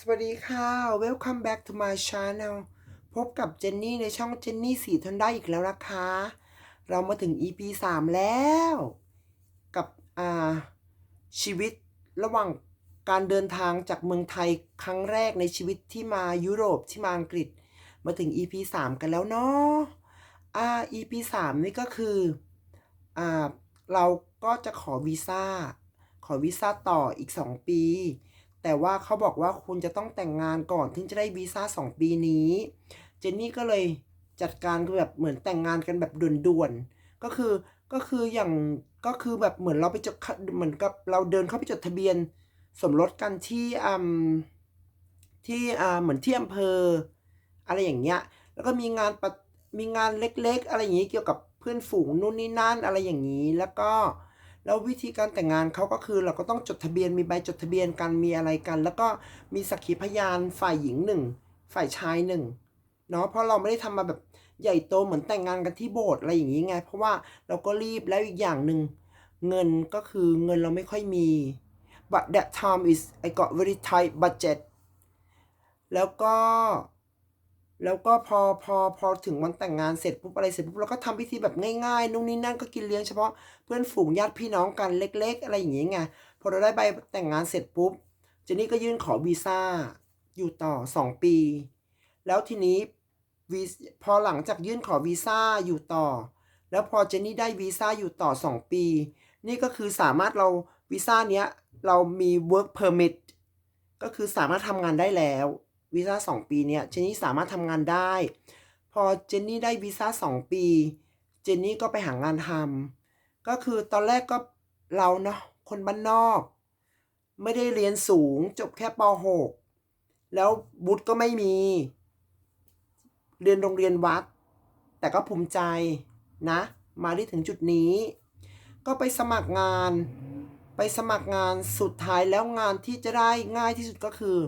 สวัสดีค่ะ Welcome back to my channel พบกับเจนนี่ในช่องเจนนี่สีทนได้อีกแล้วนะคะ เรามาถึง EP 3 แล้ว กับอ่าชีวิตระหว่างการเดินทางจากเมืองไทยครั้งแรกในชีวิตที่มายุโรปที่มาอังกฤษ มาถึง EP 3 กันแล้วเนาะอ่า EP 3 นี่ก็คืออ่าเราก็จะขอวีซ่า ขอวีซ่าต่ออีก 2 ปี แต่ว่าเขาบอกว่าคุณจะต้องแต่งงานก่อนถึงจะได้วีซ่าสองปีนี้ เจนนี่ก็เลยจัดการคือแบบเหมือนแต่งงานกันแบบด่วนๆ ก็คือก็คืออย่างก็คือแบบเหมือนเราไปจดเหมือนกับเราเดินเข้าไปจดทะเบียน สมรสกันที่อืมที่อ่าเหมือนที่อำเภอ อะไรอย่างเงี้ย แล้วก็มีงานปะมีงานเล็กๆ อะไรอย่างงี้เกี่ยวกับเพื่อนฝูงนู่นนี่นั่นอะไรอย่างนี้ แล้วก็ แล้ววิธีการแต่งงานเขาก็คือเราก็ต้องจดทะเบียนมีใบจดทะเบียนกันมีอะไรกัน แล้วก็มีสักขีพยานฝ่ายหญิงหนึ่งฝ่ายชายหนึ่งเนาะเพราะเราไม่ได้ทำมาแบบใหญ่โตเหมือนแต่งงานกันที่โบสถ์อะไรอย่างนี้ไง เพราะว่าเราก็รีบแล้วอีกอย่างหนึ่งเงินก็คือเงินเราไม่ค่อยมี but that time is I got very tight budget แล้วก็ แล้วก็พอพอพอถึงวันแต่งงานเสร็จปุ๊บอะไรเสร็จปุ๊บเราก็ทำพิธีแบบง่ายๆนู่นนี่นั่นก็กินเลี้ยงเฉพาะเพื่อนฝูงญาติพี่น้องกันเล็ก ๆ อะไรอย่างเงี้ยไงพอเราได้ใบแต่งงานเสร็จปุ๊บเจนนี่ก็ยื่นขอวีซ่าอยู่ต่อสองปี แล้วทีนี้วีพอหลังจากยื่นขอวีซ่าอยู่ต่อ แล้วพอเจนนี่ได้วีซ่าอยู่ต่อสองปี นี่ก็คือสามารถเราวีซ่าเนี้ยเรามี work permit ก็คือสามารถทำงานได้แล้ว วีซ่าสองปีเนี่ยเจนนี่สามารถทำงานได้ พอเจนนี่ได้วีซ่าสองปี เจนนี่ก็ไปหางานทำก็คือตอนแรกก็เราเนาะคนบ้านนอก ไม่ได้เรียนสูงจบแค่ป .6 แล้วบุตรก็ไม่มี เรียนโรงเรียนวัด แต่ก็ภูมิใจนะ มาได้ถึงจุดนี้ ก็ไปสมัครงานไปสมัครงานสุดท้ายแล้วงานที่จะได้ง่ายที่สุดก็คือ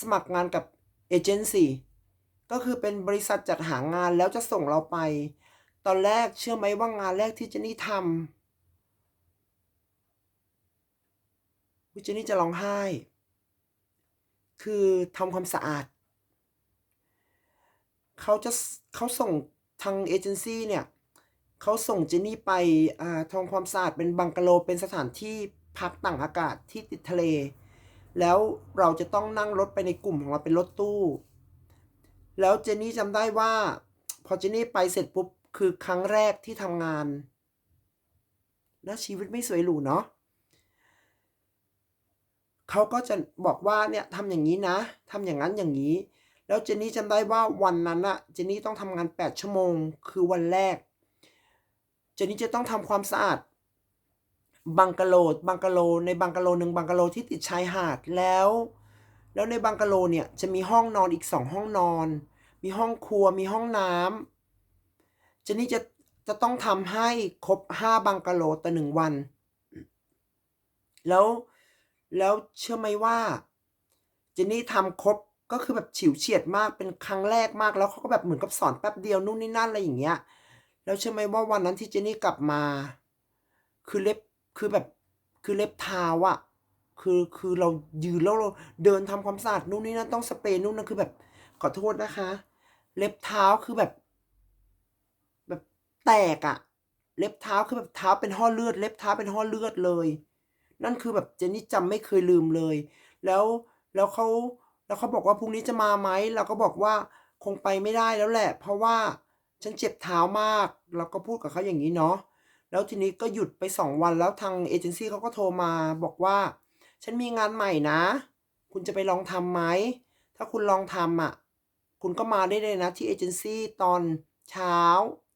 สมัครงานกับ เอเจนซี่ก็คือเป็นบริษัทจัดหางานแล้วจะส่งเราไป ตอนแรกเชื่อไหมว่างานแรกที่เจนนี่ทำวิเจนนี่จะร้องไห้ คือทำความสะอาด เขาจะเขาส่งทางเอเจนซี่เนี่ยเขาส่งเจนนี่ไปอ่าทำความสะอาดเป็นบังกะโลเป็นสถานที่พักต่างอากาศที่ติดทะเล แล้วเราจะต้องนั่งรถไปในกลุ่มของเราเป็นรถตู้ แล้วเจนนี่จำได้ว่า พอเจนนี่ไปเสร็จปุ๊บคือครั้งแรกที่ทำงาน แล้วชีวิตไม่สวยหรูเนาะเขาก็จะบอกว่าเนี่ยทำอย่างนี้นะทำอย่างนั้นอย่างนี้ แล้วเจนนี่จำได้ว่าวันนั้นอะเจนนี่ต้องทำงาน 8 ชั่วโมง คือวันแรก เจนนี่จะต้องทำความสะอาด บังกะโลบังกะโลในบังกะโลหนึ่งบังกะโลที่ติดชายหาดแล้ว แล้วในบังกะโลเนี่ยจะมีห้องนอนอีกสองห้องนอน มีห้องครัวมีห้องน้ำเจนนี่จะจะต้องทำให้ครบห้าบังกะโลต่อหนึ่งวัน แล้วแล้วเชื่อไหมว่าเจนนี่ทำครบก็คือแบบฉิวเฉียดมากเป็นครั้งแรกมากแล้วเขาก็แบบเหมือนกับสอนแป๊บเดียวนู่นนี่นั่นอะไรอย่างเงี้ยแล้วเชื่อไหมว่าวันนั้นที่เจนนี่กลับมา คือเล็บ คือแบบคือเล็บเท้าอะคือคือเรายืนแล้วเราเดินทำความสะอาดนู่นนี่นั่นต้องสเปรย์นู่นนั่นคือแบบขอโทษนะคะ เล็บเท้าคือแบบ แบบแตกอะเล็บเท้าคือแบบเท้าเป็นห่อเลือด เล็บเท้าเป็นห่อเลือดเลย นั่นคือแบบเจนนี่จำไม่เคยลืมเลย แล้วแล้วเขาแล้วเขาบอกว่าพรุ่งนี้จะมาไหมเราก็บอกว่าคงไปไม่ได้แล้วแหละ เพราะว่าฉันเจ็บเท้ามาก เราก็พูดกับเขาอย่างนี้เนาะ แล้วทีนี้ก็หยุดไปสองวันแล้วทางเอเจนซี่เขาก็โทรมาบอกว่า ฉันมีงานใหม่นะ คุณจะไปลองทำไหม ถ้าคุณลองทำอะ คุณก็มาได้เลยนะที่เอเจนซี่ตอนเช้า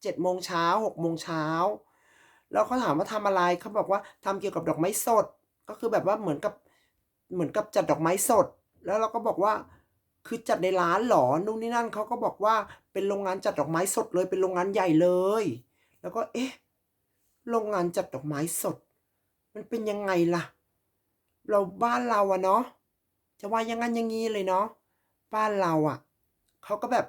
เจ็ดโมงเช้าหกโมงเช้าแล้วเขาถามว่าทำอะไรเขาบอกว่าทำเกี่ยวกับดอกไม้สด ก็คือแบบว่าเหมือนกับเหมือนกับจัดดอกไม้สด แล้วเราก็บอกว่าคือจัดในร้านหรอนู่นนี่นั่นเขาก็บอกว่าเป็นโรงงานจัดดอกไม้สดเลยเป็นโรงงานใหญ่เลย แล้วก็เอ๊ะ โรงงานจัดดอกไม้สด มันเป็นยังไงล่ะ เราบ้านเราอะเนาะจะว่ายังงั้นย่างงี้เลยเนาะบ้านเราอะเขาก็แบบ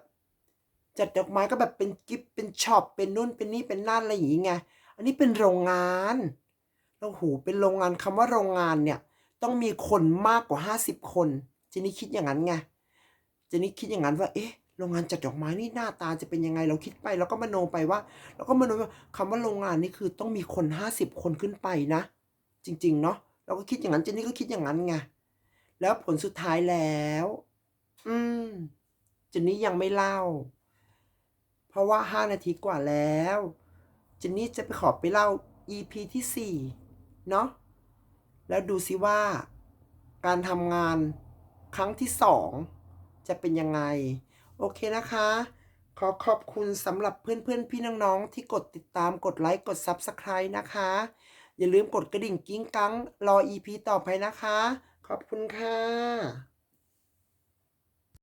จัดดอกไม้ก็แบบเป็นกิฟเป็นช็อปเป็นนู่นเป็นนี่เป็นนั่นอะไรอย่างงี้ไงอันนี้เป็นโรงงานแล้วโหเป็นโรงงานคำว่าโรงงานเนี่ย ต้องมีคนมากกว่าห้าสิบคนเจนนี่คิดอย่างนั้นไงเจนี่คิดอย่างนั้นว่า เอ๊ะ โรงงานจัดดอกไม้นี่หน้าตาจะเป็นยังไงเราคิดไปแล้วก็มโนไปว่า แล้วก็มโนว่าคำว่าโรงงานนี่คือต้องมีคนห้าสิบคนขึ้นไปนะ จริง ๆ เนาะเราก็คิดอย่างนั้นเจนนี่ก็คิดอย่างนั้นไงแล้วผลสุดท้ายแล้ว อืมเจนนี่ยังไม่เล่า เพราะว่าห้านาทีกว่าแล้วเจนนี่จะไปขอไปเล่า EP ที่สี่เนาะแล้วดูซิว่า การทำงานครั้งที่สองจะเป็นยังไง โอเคนะคะ ขอขอบคุณสำหรับเพื่อนๆ พี่น้องๆ ที่กดติดตามกดไลค์กด Subscribe นะคะ อย่าลืมกดกระดิ่งกิ้งกังรอ EP ต่อไปนะคะ ขอบคุณค่ะ